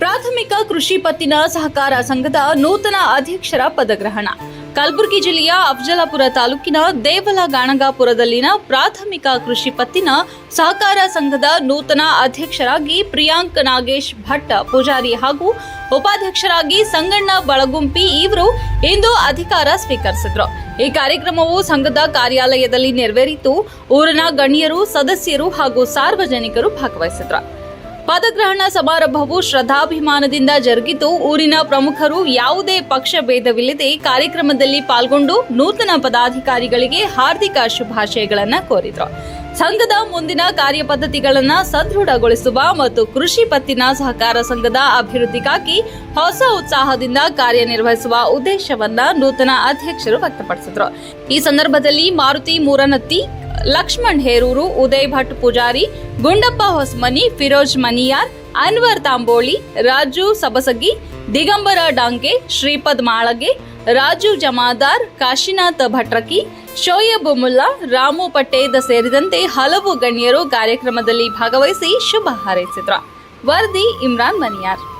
ಪ್ರಾಥಮಿಕ ಕೃಷಿ ಪತ್ತಿನ ಸಹಕಾರ ಸಂಘದ ನೂತನ ಅಧ್ಯಕ್ಷರ ಪದಗ್ರಹಣ. ಕಲಬುರಗಿ ಜಿಲ್ಲೆಯ ಅಫಜಲಾಪುರ ತಾಲೂಕಿನ ದೇವಲ ಗಾಣಗಾಪುರದಲ್ಲಿನ ಪ್ರಾಥಮಿಕ ಕೃಷಿ ಪತ್ತಿನ ಸಹಕಾರ ಸಂಘದ ನೂತನ ಅಧ್ಯಕ್ಷರಾಗಿ ಪ್ರಿಯಾಂಕ್ ನಾಗೇಶ್ ಭಟ್ ಪೂಜಾರಿ ಹಾಗೂ ಉಪಾಧ್ಯಕ್ಷರಾಗಿ ಸಂಗಣ್ಣ ಬಳಗುಂಪಿ ಇವರು ಇಂದು ಅಧಿಕಾರ ಸ್ವೀಕರಿಸಿದ್ರು. ಈ ಕಾರ್ಯಕ್ರಮವು ಸಂಘದ ಕಾರ್ಯಾಲಯದಲ್ಲಿ ನೆರವೇರಿತು. ಊರಿನ ಗಣ್ಯರು, ಸದಸ್ಯರು ಹಾಗೂ ಸಾರ್ವಜನಿಕರು ಭಾಗವಹಿಸಿದ್ರು. ಪದಗ್ರಹಣ ಸಮಾರಂಭವು ಶ್ರದ್ಧಾಭಿಮಾನದಿಂದ ಜರುಗಿತು. ಊರಿನ ಪ್ರಮುಖರು ಯಾವುದೇ ಪಕ್ಷ ಭೇದವಿಲ್ಲದೆ ಕಾರ್ಯಕ್ರಮದಲ್ಲಿ ಪಾಲ್ಗೊಂಡು ನೂತನ ಪದಾಧಿಕಾರಿಗಳಿಗೆ ಹಾರ್ದಿಕ ಶುಭಾಶಯಗಳನ್ನು ಕೋರಿದರು. ಸಂಘದ ಮುಂದಿನ ಕಾರ್ಯಪದ್ಧತಿಗಳನ್ನು ಸದೃಢಗೊಳಿಸುವ ಮತ್ತು ಕೃಷಿ ಪತ್ತಿನ ಸಹಕಾರ ಸಂಘದ ಅಭಿವೃದ್ಧಿಗಾಗಿ ಹೊಸ ಉತ್ಸಾಹದಿಂದ ಕಾರ್ಯನಿರ್ವಹಿಸುವ ಉದ್ದೇಶವನ್ನ ನೂತನ ಅಧ್ಯಕ್ಷರು ವ್ಯಕ್ತಪಡಿಸಿದರು. ಈ ಸಂದರ್ಭದಲ್ಲಿ ಮಾರುತಿ ಮೂರನತ್ತಿ ಲಕ್ಷ್ಮಣ್ ಹೇರೂರು, ಉದಯ್ ಭಟ್ ಪೂಜಾರಿ, ಗುಂಡಪ್ಪ ಹೊಸ್ಮನಿ, ಫಿರೋಜ್ ಮನಿಯಾರ್, ಅನ್ವರ್ ತಾಂಬೋಳಿ, ರಾಜು ಸಬಸಗಿ, ದಿಗಂಬರ ಡಾಂಗೆ, ಶ್ರೀಪದ್ ಮಾಳಗೆ, ರಾಜು ಜಮಾದಾರ್, ಕಾಶಿನಾಥ ಭಟ್ರಕಿ, ಶೋಯಬ್ ಮುಲ್ಲಾ, ರಾಮು ಪಟ್ಟೇದ ಸೇರಿದಂತೆ ಹಲವು ಗಣ್ಯರು ಕಾರ್ಯಕ್ರಮದಲ್ಲಿ ಭಾಗವಹಿಸಿ ಶುಭ ಹಾರೈಸಿದ್ರು. ವರದಿ ಇಮ್ರಾನ್ ಮನಿಯಾರ್.